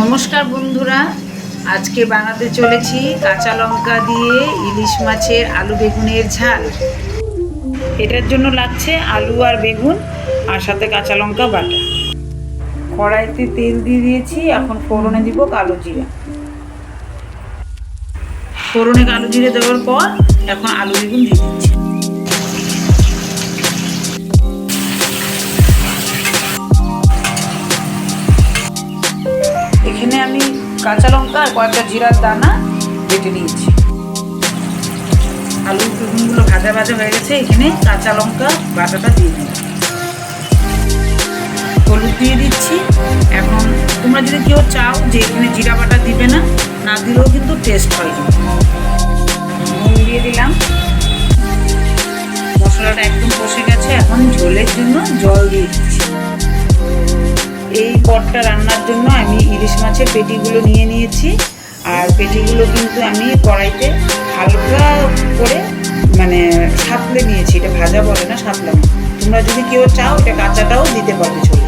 নমস্কার বন্ধুরা, আজকে বানাতে চলেছি কাঁচা লঙ্কা দিয়ে ইলিশ মাছের আলু বেগুনের ঝাল। এটার জন্য লাগছে আলু আর বেগুন আর সাথে কাঁচা লঙ্কা বাটা। কড়াইতে তেল দিয়ে দিয়েছি, এখন ফোড়নে দিব কালো জিরা। ফোড়নে কালো জিরে দেওয়ার পর এখন আলু বেগুন দিয়ে দিচ্ছি। এখানে আমি কাঁচা লঙ্কা আর কয়েকটা জিরার দানা বেটে নিয়েছি। আলু বেগুনগুলো ভাজা ভাজা হয়ে গেছে, এখানে কাঁচা লঙ্কা, বাটাটা দিয়ে দিই হলুদ দিয়ে দিচ্ছি। এখন তোমরা যদি কেউ চাও যে এখানে জিরা বাটা দিবে না না দিলেও কিন্তু টেস্ট হয় নুন দিয়ে দিলাম। মশলাটা একদম কষে গেছে, এখন ঝোলের জন্য জল দিয়ে দিচ্ছি। এই পটটা রান্নার জন্য আমি ইলিশ মাছের পেটিগুলো নিয়ে নিয়েছি। আর পেটিগুলো কিন্তু আমি কড়াইতে হালকা করে মানে সাতলে নিয়েছি। এটা ভাজা বলে না সাতলাম তোমরা যদি কেউ চাও, এটা কাঁচাটাও দিতে পারবে ঝোলে।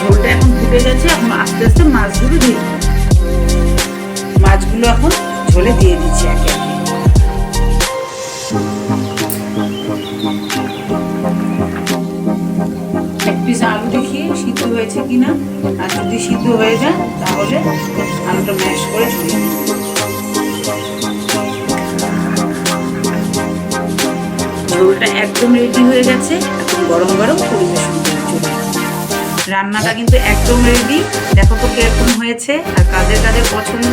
ঝোলটা এখন ফুটে গেছে, এখন আস্তে আস্তে মাছগুলো দিয়ে। মাছগুলো এখন ঝোলে দিয়ে দিচ্ছি একে একে। পিস আলু দেখি সিদ্ধ হয়েছে কিনা, আর যদি সিদ্ধ হয়ে যায়, তাহলে আলুটা ম্যাশ করে। একদম রেডি হয়ে গেছে, এখন গরম গরম পরিবেশন রান্নাটা কিন্তু একদম রেডি দেখো তো কীরকম হয়েছে, আর কাদের কাদের পছন্দ